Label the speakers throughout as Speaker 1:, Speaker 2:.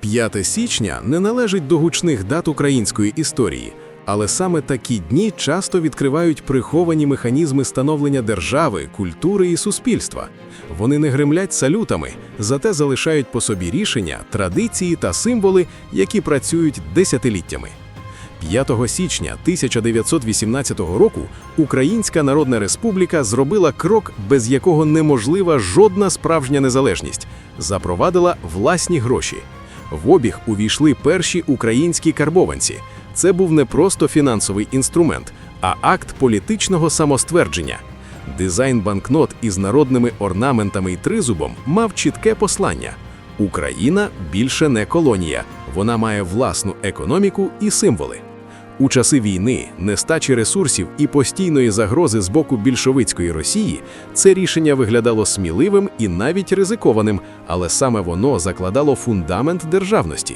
Speaker 1: 5 січня не належить до гучних дат української історії, але саме такі дні часто відкривають приховані механізми становлення держави, культури і суспільства. Вони не гремлять салютами, зате залишають по собі рішення, традиції та символи, які працюють десятиліттями. 5 січня 1918 року Українська Народна Республіка зробила крок, без якого неможлива жодна справжня незалежність, запровадила власні гроші. В обіг увійшли перші українські карбованці. Це був не просто фінансовий інструмент, а акт політичного самоствердження. Дизайн банкнот із народними орнаментами й тризубом мав чітке послання: Україна більше не колонія, вона має власну економіку і символи. У часи війни, нестачі ресурсів і постійної загрози з боку більшовицької Росії це рішення виглядало сміливим і навіть ризикованим, але саме воно закладало фундамент державності.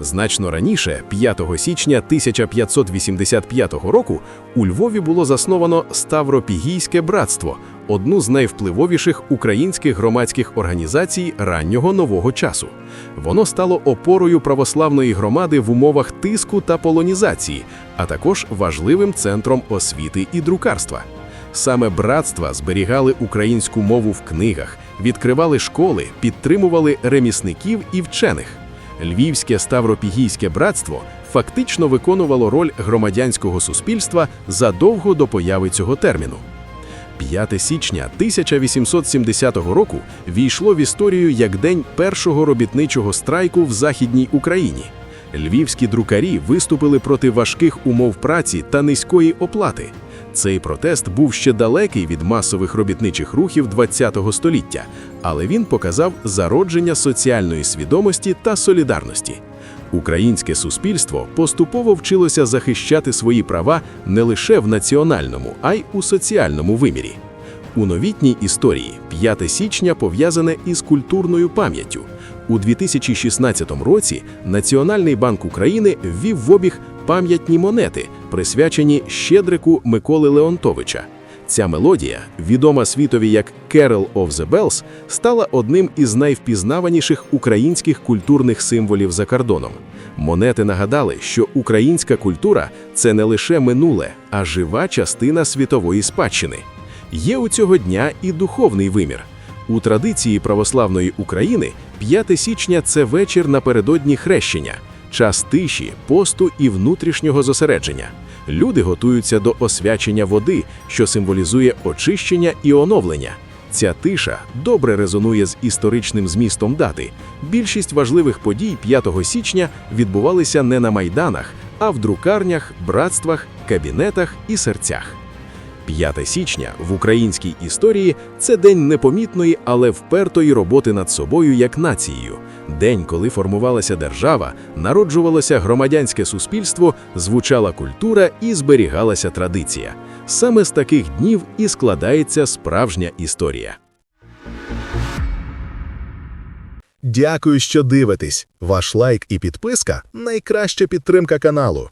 Speaker 1: Значно раніше, 5 січня 1585 року, у Львові було засновано Ставропігійське братство, одну з найвпливовіших українських громадських організацій раннього нового часу. Воно стало опорою православної громади в умовах тиску та полонізації, а також важливим центром освіти і друкарства. Саме братства зберігали українську мову в книгах, відкривали школи, підтримували ремісників і вчених. Львівське Ставропігійське братство фактично виконувало роль громадянського суспільства задовго до появи цього терміну. 5 січня 1870 року війшло в історію як день першого робітничого страйку в Західній Україні. Львівські друкарі виступили проти важких умов праці та низької оплати. Цей протест був ще далекий від масових робітничих рухів ХХ століття, але він показав зародження соціальної свідомості та солідарності. Українське суспільство поступово вчилося захищати свої права не лише в національному, а й у соціальному вимірі. У новітній історії 5 січня пов'язане із культурною пам'яттю. У 2016 році Національний банк України ввів в обіг пам'ятні монети, присвячені Щедрику Миколи Леонтовича. Ця мелодія, відома світові як «Carol of the Bells», стала одним із найвпізнаваніших українських культурних символів за кордоном. Монети нагадали, що українська культура це не лише минуле, а жива частина світової спадщини. Є у цього дня і духовний вимір. У традиції православної України 5 січня це вечір напередодні хрещення, час тиші, посту і внутрішнього зосередження. Люди готуються до освячення води, що символізує очищення і оновлення. Ця тиша добре резонує з історичним змістом дати. Більшість важливих подій 5 січня відбувалися не на майданах, а в друкарнях, братствах, кабінетах і серцях. 5 січня в українській історії це день непомітної, але впертої роботи над собою як нацією. День, коли формувалася держава, народжувалося громадянське суспільство, звучала культура і зберігалася традиція. Саме з таких днів і складається справжня історія.
Speaker 2: Дякую, що дивитесь. Ваш лайк і підписка найкраща підтримка каналу.